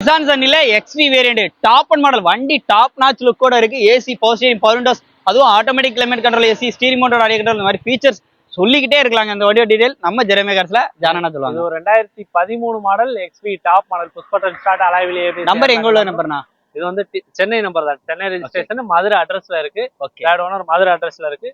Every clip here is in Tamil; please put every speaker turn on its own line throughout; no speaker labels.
Nissan சன்னில XV variant top end model வண்டி டாப் நாச் லுக்கோட இருக்கு. AC power steering power windows அதுவும் automatic climate control AC steering motor audio control இந்த மாதிரி ஃபீச்சர்ஸ் சொல்லிக்கிட்டே இருக்கலாங்க இந்த வண்டியோ டீடைல் நம்ம ஜெரமே கார்ஸ்ல ஜானனா
இது
சொல்லுவாங்க.
ஒரு ரெண்டாயிரத்தி பதிமூணு model XP top model push button start அலாவிலே
number எங்க உள்ள நம்பர்னா
இது வந்து சென்னை நம்பர் தான். சென்னை ரெஜிஸ்ட்ரேஷன் மதுரை அட்ரஸ்ல இருக்கு. தேர்ட் ஓனர் மதுரை அட்ரஸ்ல இருக்கு.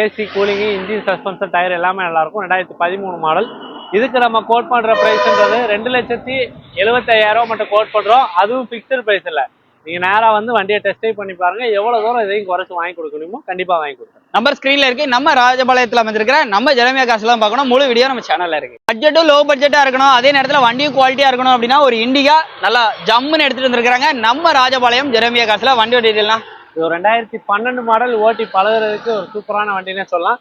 AC cooling engine suspension tyre எல்லாமே நல்லா இருக்கும். ரெண்டாயிரத்தி பதிமூணு மாடல் இதுக்கு நம்ம கோட் பண்ற பிரைஸ்ன்றது ரெண்டு லட்சத்தி எழுபத்தையாயிரம் ரூபாய் மட்டும் கோட் பண்றோம். அதுவும் பிக்சர் பிரைஸ் இல்ல. நீங்க நேரா வந்து வண்டியை டெஸ்ட் ட்ரைவ் பண்ணி பாருங்க. எவ்வளவு தூரம் இதையும் குறைச்சு வாங்கி கொடுக்க முடியுமோ கண்டிப்பா வாங்கி கொடுக்குறேன்
நம்பர் ஸ்கிரீன்ல இருக்கு. நம்ம ராஜபாளையத்துல அமைஞ்சிருக்கிற நம்ம ஜெரமியா காசுலாம் பார்க்கணும். முழு வீடியோ நம்ம சேனல்ல இருக்கு. பட்ஜெட்டும் லோ பட்ஜெட்டா இருக்கணும். அதே நேரத்துல வண்டியும் குவாலிட்டியா இருக்கணும் அப்படின்னா ஒரு இண்டிகா நல்லா ஜம்முன்னு எடுத்துட்டு வந்திருக்காங்க நம்ம ராஜபாளையம் ஜெரமியா காசுல வண்டியோட டீடைல்லாம்
இது ரெண்டாயிரத்தி பன்னெண்டு மாடல் ஓட்டி பழகுறதுக்கு ஒரு சூப்பரான வண்டினே சொல்லலாம்.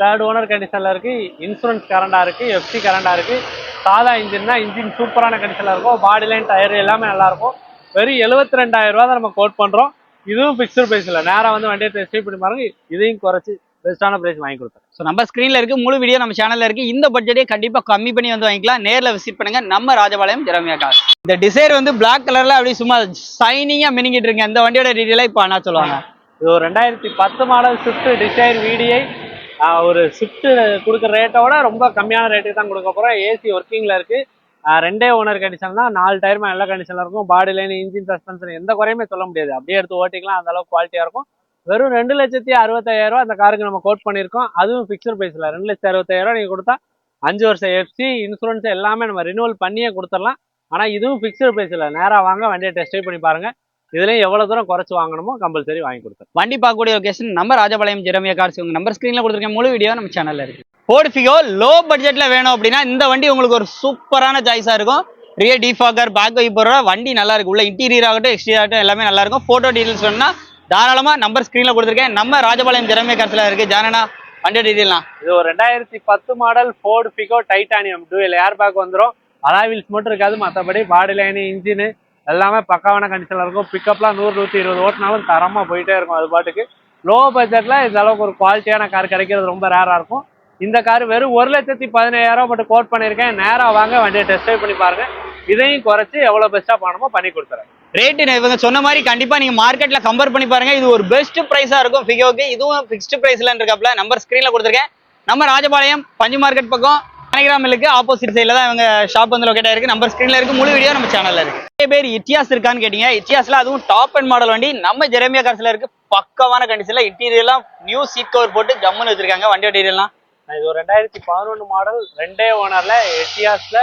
தேர்ட் ஓனர் கண்டிஷன்ல இருக்கு. இன்சூரன்ஸ் கரண்டா இருக்கு எஃப்சி கரண்டா இருக்கு. சாதா இன்ஜின் தான் இன்ஜின் சூப்பரான கண்டிஷன்ல இருக்கும். பாடி லைன் டயர் எல்லாமே நல்லா இருக்கும். வெறும் எழுபத்தி ரெண்டாயிரம் ரூபா தான் நம்ம கோட் பண்றோம். இதுவும் பிக்சர் பிரைஸ் இல்லை நேரா வந்து வண்டியை டெஸ்ட் பண்ணி பாருங்க. இதையும் குறைச்சு பெஸ்ட்டான பிரைஸ் வாங்கி கொடுத்தேன்
ஸோ நம்ம ஸ்க்ரீனில் இருக்கு. முழு வீடியோ நம்ம சேனல்ல இருக்கு. இந்த பட்ஜெட்டே கண்டிப்பாக கம்மி பண்ணி வந்து வாங்கிக்கலாம். நேரில் விசிட் பண்ணுங்க. நம்ம ராஜபாளையம் ஜெரமியா கார் இந்த டிசைர் வந்து Black கலர்ல அப்படியே சும்மா சைனிங்காக மினிங்கிட்டு இருக்கு. இந்த வண்டியோட டீட்டெயிலாக இப்போ என்ன சொல்லுவாங்க.
இது ஒரு ரெண்டாயிரத்தி பத்து மாடல் ஸ்விஃப்ட் டிசைர் விடிஐ ஒரு ஷிஃப்ட் கொடுக்குற ரேட்டோட ரொம்ப கம்மியான ரேட்டுக்கு தான் கொடுக்க போகிறோம் ஏசி ஒர்க்கிங்கில் இருக்குது ரெண்டே ஓனர் கண்டிஷன் தான். நாலு டயருமே நல்ல கண்டிஷனில் இருக்கும். பாடி லைன் இன்ஜின் சஸ்பென்ஷன் எந்த குறையுமே சொல்ல முடியாது. அப்படியே எடுத்து ஓட்டிக்கலாம். அந்த அளவுக்கு குவாலிட்டியாக இருக்கும். வெறும் ரெண்டு லட்சத்தி அறுபத்தாயிரம் ரூபா அந்த காருக்கு நம்ம கோட் பண்ணியிருக்கோம். அதுவும் ஃபிக்ஸட் ப்ரைஸில் ரெண்டு லட்சத்தி அறுபத்தாயிரம் ரூபா நீங்கள் கொடுத்தா அஞ்சு வருஷம் எஃப்சி இன்சூரன்ஸ் எல்லாமே நம்ம ரினிவல் பண்ணியே கொடுத்துடலாம். ஆனால் இதுவும் ஃபிக்ஸட் ப்ரைஸில் நேராக வாங்க வண்டியை டெஸ்ட் பண்ணி பாருங்க. இதுலேயும் எவ்வளோ தூரம் குறைச்சு வாங்கணுமோ கம்பல்சரி வாங்கி கொடுத்துருவோம்
வண்டி பார்க்கக்கூடிய லொகேஷன் நம்ம ராஜபாளையம் ஜெரமியா கார்ஸ் உங்க நம்பர் ஸ்க்ரீனில் கொடுத்துருக்கேன் முழு வீடியோ நம்ம சேனல்ல இருக்கு. ஃபோர்ட் ஃபிகோ லோ பட்ஜெட்ல வேணும் அப்படின்னா இந்த வண்டி உங்களுக்கு ஒரு சூப்பரான சாய்ஸா இருக்கும். ரியர் டிஃபாகர் பேக் வைப்பர் வண்டி நல்லா இருக்கு. உள்ள இன்டீரியர் ஆகட்டும் எக்ஸ்டீரியர் ஆகட்டும் எல்லாமே நல்லா இருக்கும். ஃபோட்டோ டீடைல்ஸ் வேணும்னா தாராளமா நம்பர் ஸ்க்ரீனில் கொடுத்துருக்கேன். நம்ம ராஜபாளையம் ஜெரமியா கார்ஸ்ல இருக்கு. ஜானனா வண்டி டீடைல்லாம்
இது ஒரு ரெண்டாயிரத்தி பத்து model Ford Figo Titanium dual airbag வந்துடும் அலாவில்ஸ் மட்டும் இருக்காது. மற்றபடி பாடி லைனு இன்ஜினு எல்லாமே பக்காவான கண்டிஷனில் இருக்கும். பிக்கப்லாம் நூறு நூற்றி இருபது ஓட்டினாலும் தரமாக போயிட்டே இருக்கும் அது பாட்டுக்கு. லோ பட்ஜெட்டில் இந்த அளவுக்கு ஒரு குவாலிட்டியான கார் கிடைக்கிறது ரொம்ப ரேராக இருக்கும். இந்த கார் வெறும் ஒரு லட்சத்தி பதினாயிரம் மட்டும் கோட் பண்ணியிருக்கேன். நேராக வாங்க வண்டியை டெஸ்ட் ட்ரைவ் பண்ணி பாருங்க. இதையும் குறைச்சி எவ்வளோ பெஸ்ட்டாக பண்ணணுமோ பண்ணி கொடுத்துறேன்.
ரேட்டு இவங்க சொன்ன மாதிரி கண்டிப்பா நீங்க மார்க்கெட்ல கம்பேர் பண்ணி பாருங்க. இது ஒரு பெஸ்ட் பிரைஸா இருக்கும். ஃபிகோக்கு இதுவும் ஃபிக்ஸ்டு பிரைஸ்ல இருக்கப்பல நம்பர் ஸ்கிரீன்ல கொடுத்துருக்கேன். நம்ம ராஜபாளையம் பஞ்சு மார்க்கெட் பக்கம். கனகிராம் மில்லுக்கு ஆப்போசிட் சைடில் தான் இவங்க ஷாப் வந்து லொக்கேட் ஆயிருக்கு. நம்பர் ஸ்க்ரீனில் இருக்கு. முழு வீடியோ நம்ம சேனலில் இருக்கு. நிறைய பேர் இட்டியாஸ் இருக்கான்னு கேட்டீங்க. இத்தியாஸ்ல அதுவும் டாப் அண்ட் மாடல் வண்டி. நம்ம ஜெரேமியா கார்ஸ்ல இருக்கு. பக்கமான கண்டிஷன்ல இன்டீரியர்லாம் நியூ சீட் கவர் போட்டு ஜம்முன்னு வச்சிருக்காங்க. வண்டி இன்டீரியர்லாம்
இது ஒரு ரெண்டாயிரத்தி பதினொன்று மாடல் ரெண்டே ஓனரில் எட்டியாஸ்ல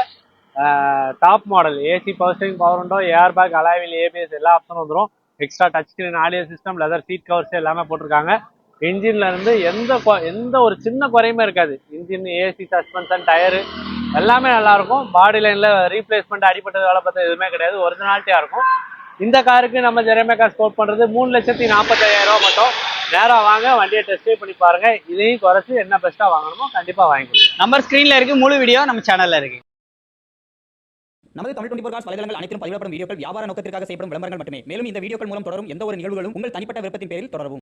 top model AC power steering power window airbag alloy wheel ABS எல்லா ஆப்ஷனும் வந்துடும் extra touch screen audio system leather seat covers எல்லாமே போட்டிருக்காங்க. இன்ஜின்ல இருந்து எந்த கொ- எந்த ஒரு சின்ன குறையுமே இருக்காது. இன்ஜின் ஏசி சஸ்பென்ஷன் டயரு எல்லாமே நல்லா இருக்கும். பாடி லைன்ல ரீப்ளேஸ்மெண்ட் அடிப்பட்டது வேலை பார்த்தது எதுவுமே கிடையாது. ஒரிஜினாலிட்டியா இருக்கும். இந்த காருக்கு நம்ம ஜெரமே காசு கோட் பண்றது மூணு லட்சத்தி நாற்பத்தாயிரம் ரூபாய் மட்டும். நேரா வாங்க வண்டியை டெஸ்ட் பண்ணி பாருங்க. இதையும் குறைச்சு என்ன பெஸ்ட்டா வாங்கணுமோ கண்டிப்பா வாங்கி கொடுங்க.
நம்பர் ஸ்கிரீன்ல இருக்கு முழு வீடியோ நம்ம சேனல்ல இருக்கு.
நமது தமிழ் டுவெண்டி காஸ் வலைதளங்கள் அனைத்தும் பதிவிடப்படும் வீடியோக்கள் வியாபார நோக்கத்திற்காக செய்யப்படும் விளம்பரங்கள் மட்டுமே. மேலும் இந்த வீடியோக்கள் மூலம் தொடரும் எந்த ஒரு நிகழ்வுகளும் உங்கள் தனிப்பட்ட விருப்பத்தின் பேரில் தொடரவும்.